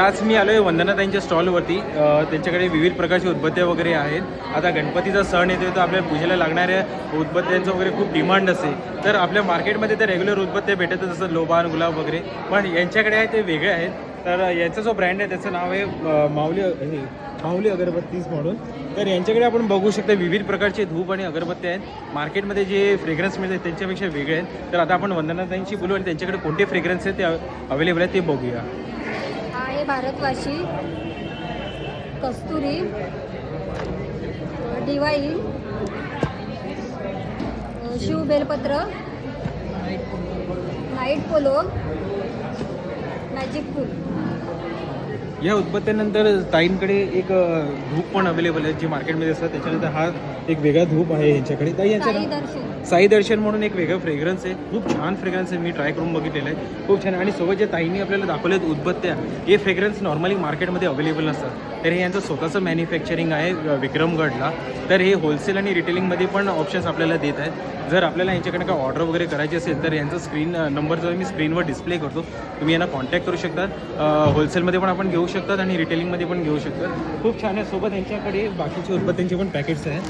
आज मी आलो आहे वंदनाताईंच्या स्टॉलवरती. त्यांच्याकडे विविध प्रकारचे उदबत्त्या वगैरे आहेत. आता गणपतीचा सण येतो तर आपल्या पूजेला लागणाऱ्या उदबत्त्यांचं वगैरे खूप डिमांड असते. तर आपल्या मार्केटमध्ये तर रेग्युलर उदबत्त्या भेटतात जसं लोबान गुलाब वगैरे. पण यांच्याकडे आहे ते वेगळे आहेत. तर यांचा जो ब्रँड आहे त्याचं नाव आहे माऊली हे माऊली अगरबत्तीज म्हणून. तर यांच्याकडे आपण बघू शकता विविध प्रकारचे धूप आणि अगरबत्त्या आहेत. मार्केटमध्ये जे फ्रेग्रन्स मिळतात त्यांच्यापेक्षा वेगळे आहेत. तर आता आपण वंदनाताईंशी बोलू आणि त्यांच्याकडे कोणते फ्रेग्रन्स आहेत ते अवेलेबल आहेत ते बघूया. आहे भारतवाशी कस्तुरी डिवाई शिव बेलपत्र नाईट पोलो मॅजिक फूल. या उदबत्त्यानंतर ताईंकडे एक धूप पण अवेलेबल आहे जे मार्केटमध्ये असतात त्याच्यानंतर हा एक वेगळा धूप आहे यांच्याकडे. ताई यांचं साई दर्शन साई दर्शन म्हणून एक वेगळं फ्रेग्रन्स आहे. खूप छान फ्रेग्रन्स आहे. मी ट्राय करून बघितलेलं आहे. खूप छान. आणि सोबत जे ताईंनी आपल्याला दाखवलेत उदबत्त्या हे फ्रेग्रन्स नॉर्मली मार्केटमध्ये अवेलेबल नसतात. तर हे यांचं स्वतःचं मॅन्युफॅक्चरिंग आहे विक्रमगडला. तर हे होलसेल आणि रिटेलिंगमध्ये पण ऑप्शन्स आपल्याला देत आहेत. जर आपल्याला यांच्याकडे काय ऑर्डर वगैरे करायची असेल तर यांचा स्क्रीन नंबर जो मी स्क्रीनवर डिस्प्ले करतो. तुम्ही यांना कॉन्टॅक्ट करू शकतात होलसेलमध्ये पण आपण घेऊ शकतात आणि रिटेलिंगमध्ये पण घेऊ शकतात. खूप छान आहे. सोबत यांच्याकडे बाकीचे उत्पादनांचे पण पॅकेट्स आहेत.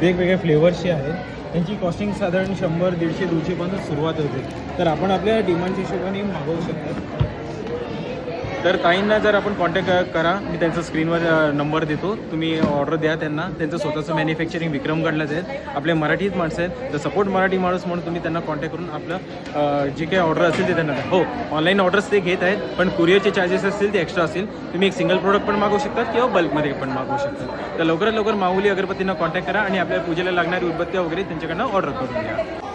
वेगवेगळ्या फ्लेवर्सचे आहेत. त्यांची कॉस्टिंग साधारण शंभर दीडशे दोनशेपासून सुरुवात होते. तर आपण आपल्या डिमांडच्या हिशोबाने मागवू शकतात. तर ताईंना जर आपण कॉन्टॅक्ट करा मी त्यांचा स्क्रीनवर नंबर देतो. तुम्ही ऑर्डर द्या त्यांना. त्यांचं स्वतःचं मॅन्युफॅक्चरिंग विक्रमगडलाच आहे. आपले मराठीच माणसं आहेत. तर सपोर्ट मराठी माणूस म्हणून तुम्ही त्यांना कॉन्टॅक्ट करून आपलं जे काही ऑर्डर असेल ते त्यांना हो ऑनलाईन ऑर्डर्स ते घेत आहेत पण कुरिअरचे चार्जेस असतील ते एक्स्ट्रा असतील. तुम्ही एक सिंगल प्रोडक्ट पण मागवू शकतात किंवा बल्कमध्ये पण मागवू शकतात तर लवकरात लवकर माऊली अगरबत्तींना कॉन्टॅक्ट करा आणि आपल्या पूजेला लागणारी उदबत्त्या वगैरे त्यांच्याकडनं ऑर्डर करून द्या